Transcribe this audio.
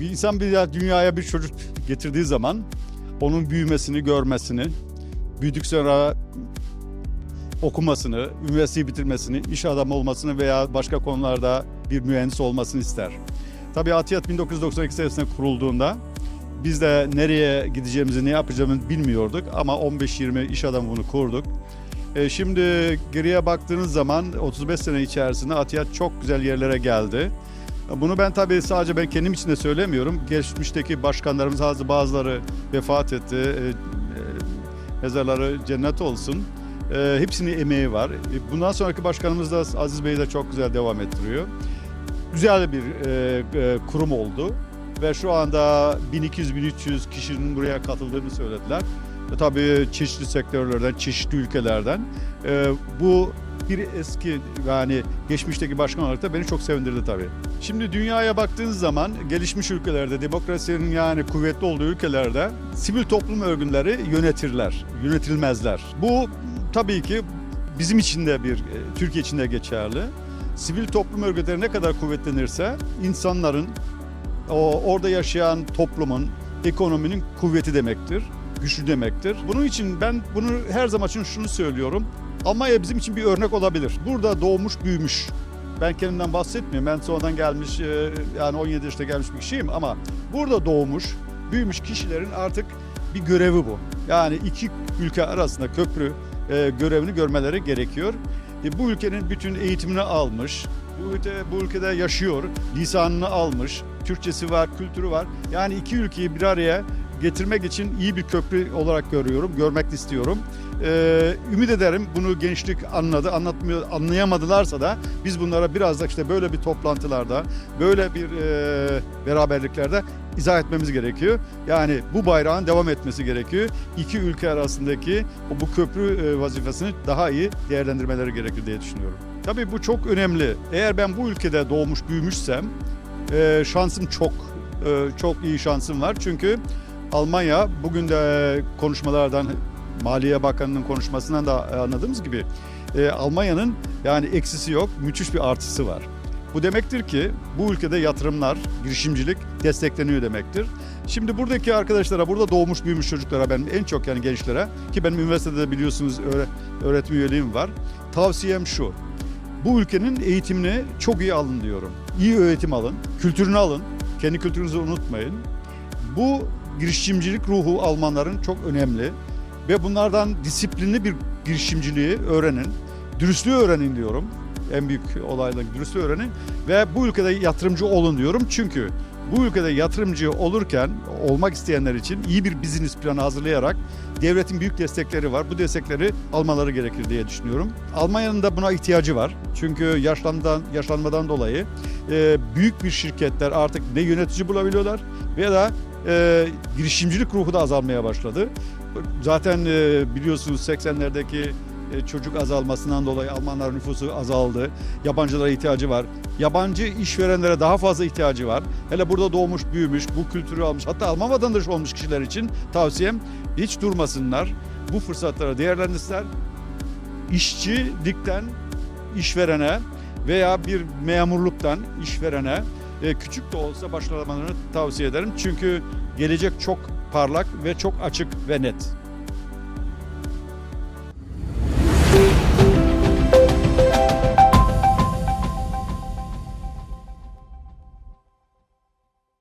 bir insan bir ya- dünyaya bir çocuk getirdiği zaman onun büyümesini, görmesini, büyüdük sonra okumasını, üniversiteyi bitirmesini, iş adamı olmasını veya başka konularda bir mühendis olmasını ister. Tabii Atiyat 1992 senesinde kurulduğunda biz de nereye gideceğimizi, ne yapacağımızı bilmiyorduk ama 15-20 iş adamı bunu kurduk. E, şimdi geriye baktığınız zaman 35 sene içerisinde Atiyat çok güzel yerlere geldi. Bunu ben tabii sadece ben kendim için de söylemiyorum. Geçmişteki başkanlarımız bazı bazıları vefat etti. E, e, mezarları cennet olsun. E, hepsinin emeği var. E, bundan sonraki başkanımız da Aziz Bey de çok güzel devam ettiriyor. Güzel bir e, e, kurum oldu ve şu anda 1200-1300 kişinin buraya katıldığını söylediler. E, tabii çeşitli sektörlerden, çeşitli ülkelerden. E, bu bir eski yani geçmişteki başkan olarak da beni çok sevindirdi tabii. Şimdi dünyaya baktığınız zaman gelişmiş ülkelerde, demokrasinin yani kuvvetli olduğu ülkelerde sivil toplum örgütleri yönetirler, yönetilmezler. Bu tabii ki bizim için de bir, e, Türkiye için de geçerli. Sivil toplum örgütleri ne kadar kuvvetlenirse insanların, o orada yaşayan toplumun, ekonominin kuvveti demektir, güçlü demektir. Bunun için ben bunu her zaman için şunu söylüyorum. Almanya bizim için bir örnek olabilir. Burada doğmuş, büyümüş. Ben kendimden bahsetmiyorum. Ben sonradan gelmiş, e, yani 17 yaşında gelmiş bir kişiyim ama burada doğmuş, büyümüş kişilerin artık bir görevi bu. Yani iki ülke arasında köprü e, görevini görmeleri gerekiyor. E, bu ülkenin bütün eğitimini almış, bu, ülke, bu ülkede yaşıyor, lisanını almış, Türkçesi var, kültürü var. Yani iki ülkeyi bir araya getirmek için iyi bir köprü olarak görüyorum, görmek istiyorum. Ee, ümit ederim bunu gençlik anladı, anlatmıyor, anlayamadılarsa da biz bunlara biraz da işte böyle bir toplantılarda, böyle bir e, beraberliklerde izah etmemiz gerekiyor. Yani bu bayrağın devam etmesi gerekiyor. İki ülke arasındaki bu köprü e, vazifesini daha iyi değerlendirmeleri gerekir diye düşünüyorum. Tabii bu çok önemli. Eğer ben bu ülkede doğmuş büyümüşsem e, şansım çok, e, çok iyi şansım var. Çünkü Almanya bugün de konuşmalardan Maliye Bakanı'nın konuşmasından da anladığımız gibi e, Almanya'nın yani eksisi yok, müthiş bir artısı var. Bu demektir ki bu ülkede yatırımlar, girişimcilik destekleniyor demektir. Şimdi buradaki arkadaşlara, burada doğmuş büyümüş çocuklara ben en çok yani gençlere ki benim üniversitede de biliyorsunuz öğre- öğretim üyeliğim var. Tavsiyem şu. Bu ülkenin eğitimini çok iyi alın diyorum. İyi öğretim alın, kültürünü alın. Kendi kültürünüzü unutmayın. Bu girişimcilik ruhu Almanların çok önemli ve bunlardan disiplinli bir girişimciliği öğrenin. Dürüstlüğü öğrenin diyorum. En büyük olayla dürüstlüğü öğrenin ve bu ülkede yatırımcı olun diyorum. Çünkü bu ülkede yatırımcı olurken olmak isteyenler için iyi bir business planı hazırlayarak devletin büyük destekleri var. Bu destekleri almaları gerekir diye düşünüyorum. Almanya'nın da buna ihtiyacı var. Çünkü yaşlanmadan, yaşlanmadan dolayı büyük bir şirketler artık ne yönetici bulabiliyorlar veya da e, girişimcilik ruhu da azalmaya başladı. Zaten e, biliyorsunuz 80'lerdeki e, çocuk azalmasından dolayı Almanlar nüfusu azaldı. Yabancılara ihtiyacı var. Yabancı işverenlere daha fazla ihtiyacı var. Hele burada doğmuş, büyümüş, bu kültürü almış, hatta Alman vatandaşı olmuş kişiler için tavsiyem hiç durmasınlar. Bu fırsatları değerlendirsinler. İşçilikten işverene veya bir memurluktan işverene e, küçük de olsa başlamalarını tavsiye ederim. Çünkü gelecek çok parlak ve çok açık ve net.